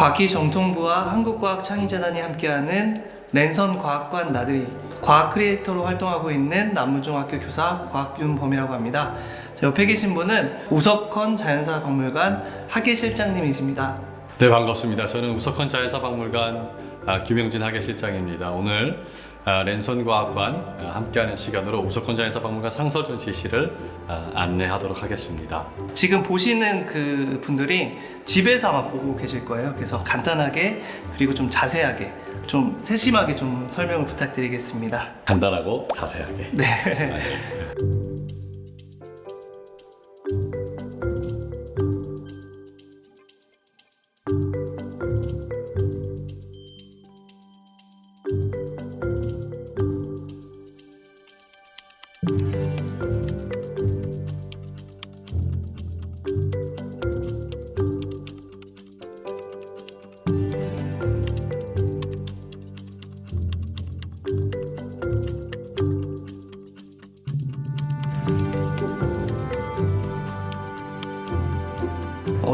과기정통부와 한국과학창의재단이 함께하는 랜선 과학관 나들이 과학 크리에이터로 활동하고 있는 남문중학교 교사 곽윤범이라고 합니다. 저 옆에 계신 분은 우석헌 자연사 박물관 학예실장님이십니다. 네 반갑습니다. 저는 우석헌 자연사 박물관 아, 김영진 학예실장입니다. 오늘 아, 랜선과학관 아, 함께하는 시간으로 우석헌 자연사박물관 상설 전시실을 아, 안내하도록 하겠습니다. 지금 보시는 그 분들이 집에서 아마 보고 계실 거예요. 그래서 간단하게 그리고 좀 자세하게 좀 세심하게 좀 설명을 부탁드리겠습니다. 간단하고 자세하게. 네.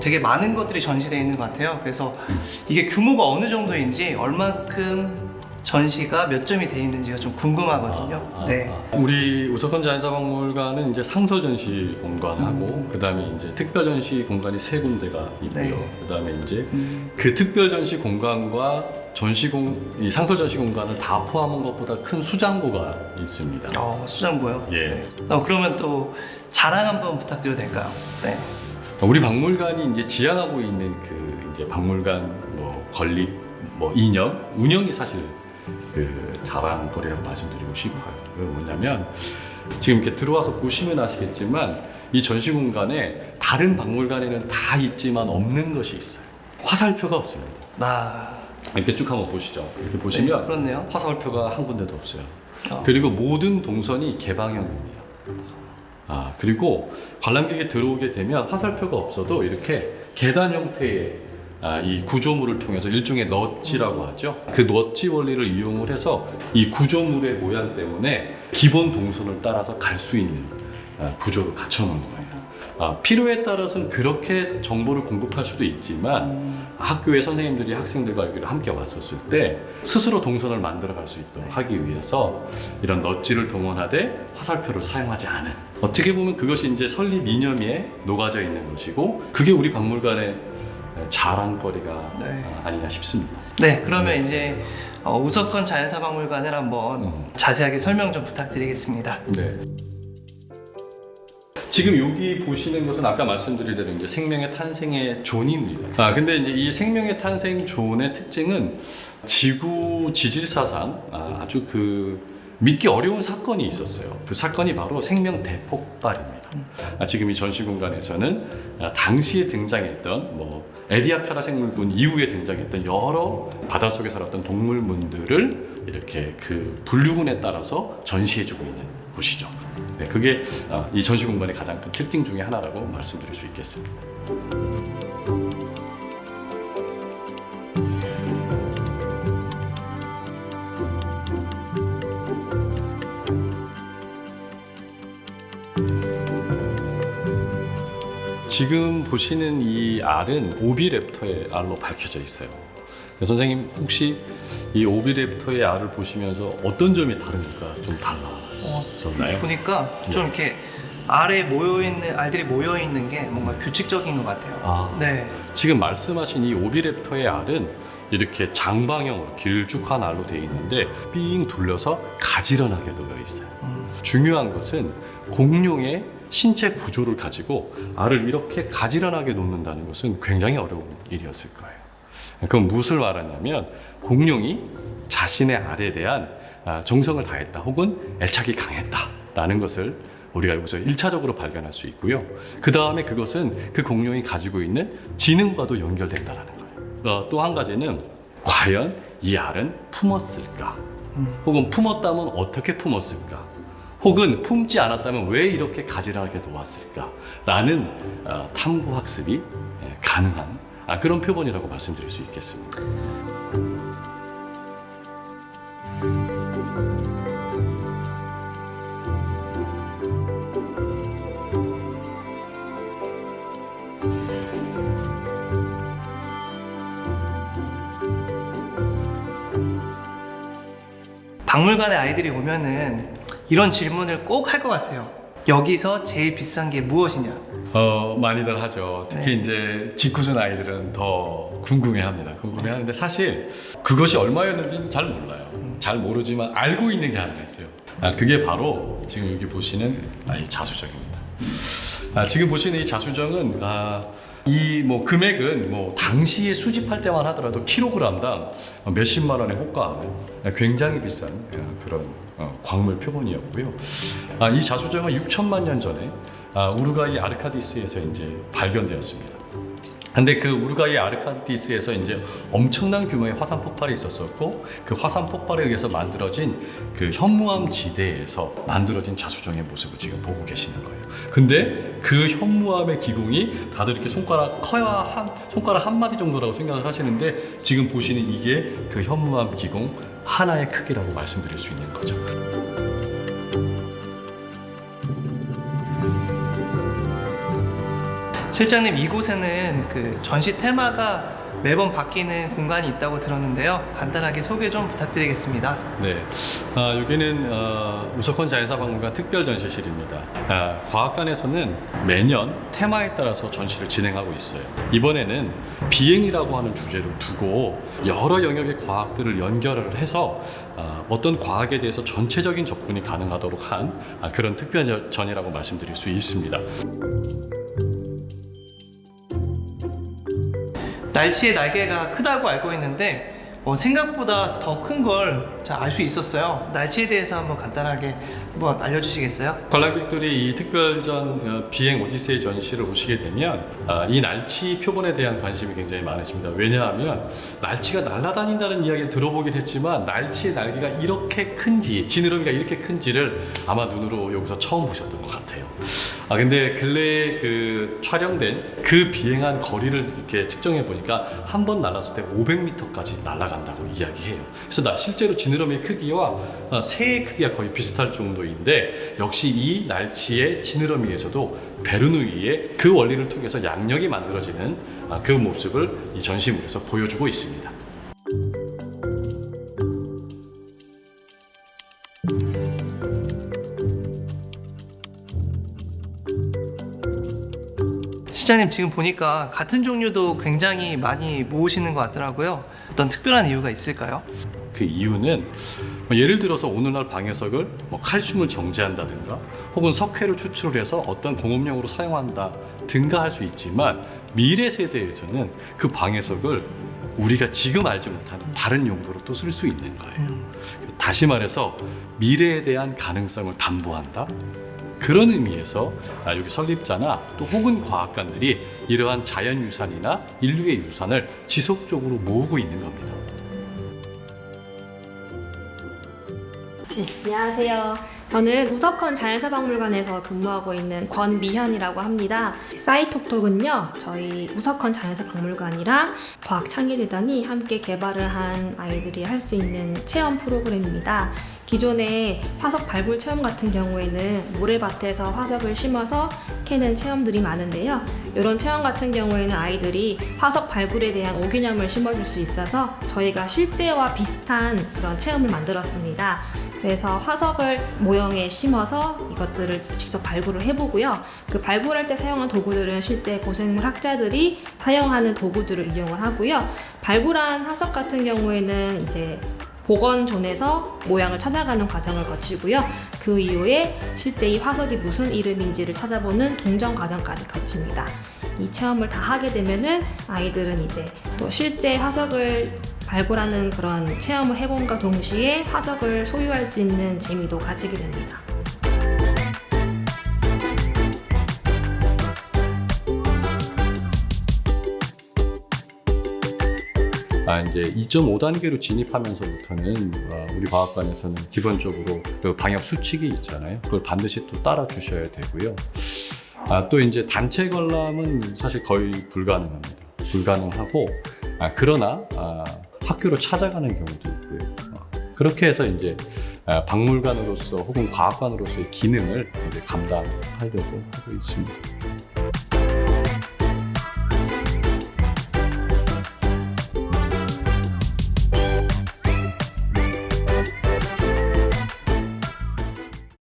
되게 많은 것들이 전시되어 있는 것 같아요. 그래서 이게 규모가 어느 정도인지 얼마큼 전시가 몇 점이 되어 있는지가 좀 궁금하거든요. 아, 아, 네. 아. 우리 우석헌 자연사박물관은 이제 상설 전시 공간하고 그다음에 이제 특별 전시 공간이 세 군데가 있고요. 네. 그다음에 이제 음, 그 특별 전시 공간과 전시공 이 상설 전시 공간을 다 포함한 것보다 큰 수장고가 있습니다. 어, 수장고요. 예. 네. 어, 그러면 또 자랑 한번 부탁드려도 될까요? 네. 우리 박물관이 이제 지향하고 있는 그 이제 박물관 뭐 건립 뭐 이념 운영이 사실 그 자랑거리라고 말씀드리고 싶어요. 그 뭐냐면 지금 이렇게 들어와서 보시면 아시겠지만 이 전시 공간에 다른 박물관에는 다 있지만 없는 것이 있어요. 화살표가 없습니다. 나. 이렇게 쭉 한번 보시죠. 이렇게 네, 보시면 그렇네요. 화살표가 한 군데도 없어요. 어. 그리고 모든 동선이 개방형입니다. 아 그리고 관람객이 들어오게 되면 화살표가 없어도 이렇게 계단 형태의 아, 이 구조물을 통해서 일종의 넛지라고 하죠. 그 넛지 원리를 이용을 해서 이 구조물의 모양 때문에 기본 동선을 따라서 갈 수 있는 아, 구조를 갖춰놓은 거예요. 아, 필요에 따라서는 그렇게 정보를 공급할 수도 있지만 음, 학교의 선생님들이 학생들과 여기를 함께 왔었을 때 스스로 동선을 만들어 갈 수 있도록 하기 위해서 이런 넛지를 동원하되 화살표를 사용하지 않은 어떻게 보면 그것이 이제 설립 이념에 녹아져 있는 것이고 그게 우리 박물관의 자랑거리가 네. 아, 아니냐 싶습니다. 네, 그러면 이제 어, 우석헌 자연사박물관을 한번 음. 자세하게 설명 좀 부탁드리겠습니다. 네. 지금 여기 보시는 것은 아까 말씀드린 대로 이제 생명의 탄생의 존입니다. 아 근데 이제 이 생명의 탄생 존의 특징은 지구 지질사상 아, 아주 그 믿기 어려운 사건이 있었어요. 그 사건이 바로 생명 대폭발입니다. 아, 지금 이 전시 공간에서는 아, 당시에 등장했던 뭐 에디아카라 생물군 이후에 등장했던 여러 바닷속에 살았던 동물문들을 이렇게 그 분류군에 따라서 전시해주고 있는 곳이죠. 네, 그게 아, 이 전시 공간의 가장 큰 특징 중에 하나라고 말씀드릴 수 있겠습니다. 지금 보시는 이 알은 오비랩터의 알로 밝혀져 있어요. 네, 선생님 혹시 이 오비랩터의 알을 보시면서 어떤 점이 다른가 좀 달라졌나요? 보니까 좀 이렇게 알에 모여 있는 알들이 모여 있는 게 뭔가 규칙적인 것 같아요. 아, 네. 지금 말씀하신 이 오비랩터의 알은 이렇게 장방형으로 길쭉한 알로 되어 있는데 삥 둘러서 가지런하게 놓여 있어요. 음, 중요한 것은 공룡의 신체 구조를 가지고 알을 이렇게 가지런하게 놓는다는 것은 굉장히 어려운 일이었을 거예요. 그건 무엇을 말하냐면 공룡이 자신의 알에 대한 아, 정성을 다했다 혹은 애착이 강했다라는 것을 우리가 여기서 1차적으로 발견할 수 있고요. 그 다음에 그것은 그 공룡이 가지고 있는 지능과도 연결된다는 거예요. 또 한 가지는 과연 이 알은 품었을까? 음. 혹은 품었다면 어떻게 품었을까? 혹은 품지 않았다면 왜 이렇게 가지런하게 놓았을까? 라는 어, 탐구 학습이 예, 가능한 아, 아, 그런 표본이라고 말씀드릴 수 있겠습니다. 박물관에 아이들이 오면은 이런 질문을 꼭 할 것 같아요. 여기서 제일 비싼 게 무엇이냐? 어 많이들 하죠. 특히 이제 직구준 아이들은 더 궁금해합니다. 궁금해하는데 사실 그것이 얼마였는지는 잘 몰라요. 잘 모르지만 알고 있는 게 하나 있어요. 아, 그게 바로 지금 여기 보시는 아, 이 자수정입니다. 아, 지금 보시는 이 자수정은 아, 이 뭐 금액은 뭐 당시에 수집할 때만 하더라도 킬로그램당 몇십만 원에 호가하는 굉장히 비싼 어, 그런 어, 광물 표본이었고요. 아, 이 자수정은 6천만 년 전에 아, 우루과이 아르카디스에서 이제 발견되었습니다. 근데 그 우루과이 아르카디스에서 이제 엄청난 규모의 화산 폭발이 있었었고 그 화산 폭발에 의해서 만들어진 그 현무암 지대에서 만들어진 자수정의 모습을 지금 보고 계시는 거예요. 근데 그 현무암의 기공이 다들 이렇게 손가락 커야 한 손가락 한 마디 정도라고 생각을 하시는데 지금 보시는 이게 그 현무암 기공 하나의 크기라고 말씀드릴 수 있는 거죠. 실장님 이곳에는 그 전시 테마가 매번 바뀌는 공간이 있다고 들었는데요. 간단하게 소개 좀 부탁드리겠습니다. 네, 아, 여기는 어, 우석헌 자연사박물관 특별 전시실입니다. 아, 과학관에서는 매년 테마에 따라서 전시를 진행하고 있어요. 이번에는 비행이라고 하는 주제를 두고 여러 영역의 과학들을 연결을 해서 아, 어떤 과학에 대해서 전체적인 접근이 가능하도록 한 아, 그런 특별 전이라고 말씀드릴 수 있습니다. 날치의 날개가 크다고 알고 있는데 어, 생각보다 더 큰걸알수 있었어요. 날치에 대해서 한번 간단하게 한번 알려주시겠어요? 관람객들이 이 특별전 어, 비행 오디세이 전시를 보시게 되면 아, 이 날치 표본에 대한 관심이 굉장히 많으십니다. 왜냐하면 날치가 날아다닌다는 이야기를 들어보긴 했지만 날치의 날개가 이렇게 큰지 지느러미가 이렇게 큰지를 아마 눈으로 여기서 처음 보셨던 것 같아요. 아 근데 근래에 그 촬영된 그 비행한 거리를 이렇게 측정해 보니까 한 번 날았을 때 500m까지 날아간다고 이야기해요. 그래서 나 실제로 지느러미의 크기와 어, 새의 크기가 거의 비슷할 정도 인데 역시 이 날치의 지느러미에서도 베르누이의 그 원리를 통해서 양력이 만들어지는 아, 그 모습을 이 전시물에서 보여주고 있습니다. 실장님 지금 보니까 같은 종류도 굉장히 많이 모으시는 것 같더라고요. 어떤 특별한 이유가 있을까요? 그 이유는 뭐 예를 들어서 오늘날 방해석을 뭐 칼슘을 정제한다든가 혹은 석회를 추출을 해서 어떤 공업용으로 사용한다 등가 할 수 있지만 미래 세대에서는 그 방해석을 우리가 지금 알지 못하는 다른 용도로 또 쓸 수 있는 거예요. 다시 말해서 미래에 대한 가능성을 담보한다. 그런 의미에서 아, 여기 설립자나 또 혹은 과학관들이 이러한 자연 유산이나 인류의 유산을 지속적으로 모으고 있는 겁니다. 안녕하세요. 저는 우석헌 자연사박물관에서 근무하고 있는 권미현이라고 합니다. 사이톡톡은요, 저희 우석헌 자연사박물관이랑 과학창의재단이 함께 개발을 한 아이들이 할 수 있는 체험 프로그램입니다. 기존의 화석 발굴 체험 같은 경우에는 모래밭에서 화석을 심어서 캐는 체험들이 많은데요. 이런 체험 같은 경우에는 아이들이 화석 발굴에 대한 오개념을 심어줄 수 있어서 저희가 실제와 비슷한 그런 체험을 만들었습니다. 그래서 화석을 모형에 심어서 이것들을 직접 발굴을 해보고요. 그 발굴할 때 사용한 도구들은 실제 고생물 학자들이 사용하는 도구들을 이용을 하고요. 발굴한 화석 같은 경우에는 이제 복원존에서 모양을 찾아가는 과정을 거치고요. 그 이후에 실제 이 화석이 무슨 이름인지를 찾아보는 동정 과정까지 거칩니다. 이 체험을 다 하게 되면은 아이들은 이제 또 실제 화석을 발굴하는 그런 체험을 해본과 동시에 화석을 소유할 수 있는 재미도 가지게 됩니다. 아 이제 2.5단계로 진입하면서부터는 어, 우리 과학관에서는 기본적으로 그 방역 수칙이 있잖아요. 그걸 반드시 또 따라 주셔야 되고요. 아, 또 이제 단체 관람은 사실 거의 불가능합니다. 불가능하고 아, 그러나 아, 학교로 찾아가는 경우도 있고요. 어, 그렇게 해서 이제 아, 박물관으로서 혹은 과학관으로서의 기능을 이제 감당하려고 하고 있습니다.